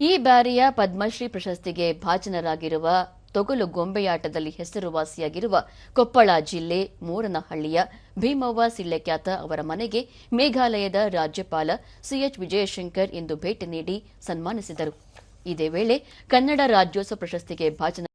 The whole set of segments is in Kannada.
ಈ ಬಾರಿಯ ಪದ್ಮಶ್ರೀ ಪ್ರಶಸ್ತಿಗೆ ಭಾಜನರಾಗಿರುವ ತೊಗಲು ಗೊಂಬೆಯಾಟದಲ್ಲಿ ಹೆಸರುವಾಸಿಯಾಗಿರುವ ಕೊಪ್ಪಳ ಜಿಲ್ಲೆ ಮೂರನಹಳ್ಳಿಯ ಭೀಮವ್ವ ಸಿಳ್ಳೆಕ್ಯಾತ ಅವರ ಮನೆಗೆ ಮೇಘಾಲಯದ ರಾಜ್ಯಪಾಲ ಸಿಎಚ್ ವಿಜಯಶಂಕರ್ ಇಂದು ಭೇಟಿ ನೀಡಿ ಸನ್ಮಾನಿಸಿದರು. ಇದೇ ವೇಳೆ ಕನ್ನಡ ರಾಜ್ಯೋತ್ಸವ ಪ್ರಶಸ್ತಿಗೆ ಭಾಜನ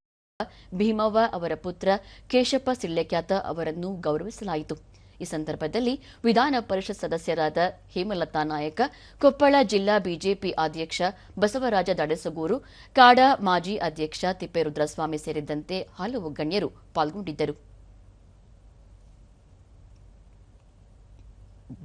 ಭೀಮವ್ವ ಅವರ ಪುತ್ರ ಕೇಶಪ್ಪ ಸಿಳ್ಳೆಕ್ಯಾತ ಅವರನ್ನು ಗೌರವಿಸಲಾಯಿತು. ಈ ಸಂದರ್ಭದಲ್ಲಿ ವಿಧಾನ ಪರಿಷತ್ ಸದಸ್ಯರಾದ ಹೇಮಲತಾ ನಾಯಕ, ಕೊಪ್ಪಳ ಜಿಲ್ಲಾ ಬಿಜೆಪಿ ಅಧ್ಯಕ್ಷ ಬಸವರಾಜ ದಡಸಗೂರು, ಕಾಡ ಮಾಜಿ ಅಧ್ಯಕ್ಷ ತಿಪ್ಪೇರುದ್ರಸ್ವಾಮಿ ಸೇರಿದಂತೆ ಹಲವು ಗಣ್ಯರು ಪಾಲ್ಗೊಂಡಿದ್ದರು.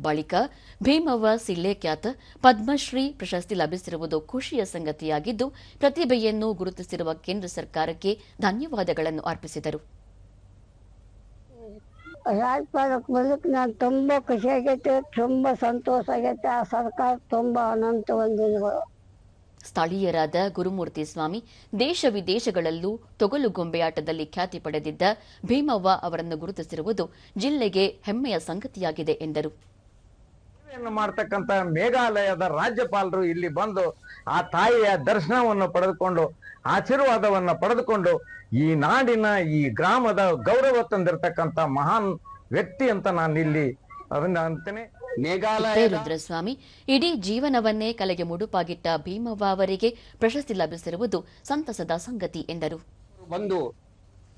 ಬಳಿಕ ಭೀಮವ್ವ ಸಿಳ್ಳೆಕ್ಯಾತ ಪದ್ಮಶ್ರೀ ಪ್ರಶಸ್ತಿ ಲಭಿಸಿರುವುದು ಖುಷಿಯ ಸಂಗತಿಯಾಗಿದ್ದು, ಪ್ರತಿಭೆಯನ್ನು ಗುರುತಿಸಿರುವ ಕೇಂದ್ರ ಸರ್ಕಾರಕ್ಕೆ ಧನ್ಯವಾದಗಳನ್ನು ಅರ್ಪಿಸಿದರು. ರಾಜ್ಯಪಾಲಕ್ಕೆ ಬರ್ಲಿಕ್ಕೆ ನಾನು ತುಂಬ ಖುಷಿ ಆಗೈತೆ ತುಂಬ ಸಂತೋಷ ಆಗೈತೆ. ಆ ಸರ್ಕಾರ ತುಂಬ ಅನಂತ ವಂದನೆಗಳು. ಸ್ಥಳೀಯರಾದ ಗುರುಮೂರ್ತಿ ಸ್ವಾಮಿ ದೇಶ ವಿದೇಶಗಳಲ್ಲೂ ತೊಗಲು ಗೊಂಬೆಯಾಟದಲ್ಲಿ ಖ್ಯಾತಿ ಪಡೆದಿದ್ದ ಭೀಮವ್ವ ಅವರನ್ನು ಗುರುತಿಸಿರುವುದು ಜಿಲ್ಲೆಗೆ ಹೆಮ್ಮೆಯ ಸಂಗತಿಯಾಗಿದೆ ಎಂದರು. ಮಾಡ್ತಕ್ಕಂಥ ಮಾಡ್ತಕ್ಕಂತ ಮೇಘಾಲಯದ ರಾಜ್ಯಪಾಲರು ಇಲ್ಲಿ ಬಂದು ಆ ತಾಯಿಯ ದರ್ಶನವನ್ನು ಪಡೆದುಕೊಂಡು ಆಶೀರ್ವಾದವನ್ನು ಪಡೆದುಕೊಂಡು ಈ ನಾಡಿನ ಈ ಗ್ರಾಮದ ಗೌರವ ತಂದಿರತಕ್ಕಂತ ಮಹಾನ್ ವ್ಯಕ್ತಿ ಅಂತ ನಾನು ಇಲ್ಲಿ ಅದನ್ನ ಅಂತೇನೆ. ಮೇಘಾಲಯ ರುದ್ರಸ್ವಾಮಿ ಇಡೀ ಜೀವನವನ್ನೇ ಕಲೆಗೆ ಮುಡುಪಾಗಿಟ್ಟ ಭೀಮವ್ವ ಅವರಿಗೆ ಪ್ರಶಸ್ತಿ ಲಭಿಸಿರುವುದು ಸಂತಸದ ಸಂಗತಿ ಎಂದರು. ಬಂದು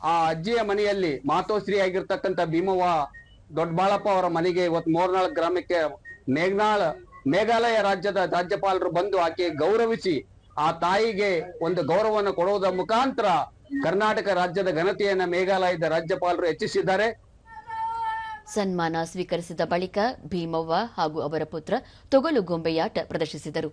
ಆ ಅಜ್ಜಿಯ ಮನೆಯಲ್ಲಿ ಮಾತೋಶ್ರೀ ಆಗಿರ್ತಕ್ಕಂಥ ಭೀಮವ್ವ ದೊಡ್ಡಬಾಳಪ್ಪ ಅವರ ಮನೆಗೆ ಇವತ್ತು ಮೋರ್ನಾಳ್ ಗ್ರಾಮಕ್ಕೆ ಮೇಘನಾಳ ಮೇಘಾಲಯ ರಾಜ್ಯದ ರಾಜ್ಯಪಾಲರು ಬಂದು ಆಕೆ ಗೌರವಿಸಿ ಆ ತಾಯಿಗೆ ಒಂದು ಗೌರವವನ್ನು ಕೊಡುವುದರ ಮುಖಾಂತರ ಕರ್ನಾಟಕ ರಾಜ್ಯದ ಘನತೆಯನ್ನ ಮೇಘಾಲಯದ ರಾಜ್ಯಪಾಲರು ಹೆಚ್ಚಿಸಿದ್ದಾರೆ ಸನ್ಮಾನ ಸ್ವೀಕರಿಸಿದ ಬಳಿಕ ಭೀಮವ್ವ ಹಾಗೂ ಅವರ ಪುತ್ರ ತೊಗಲು ಗೊಂಬೆಯಾಟ ಪ್ರದರ್ಶಿಸಿದರು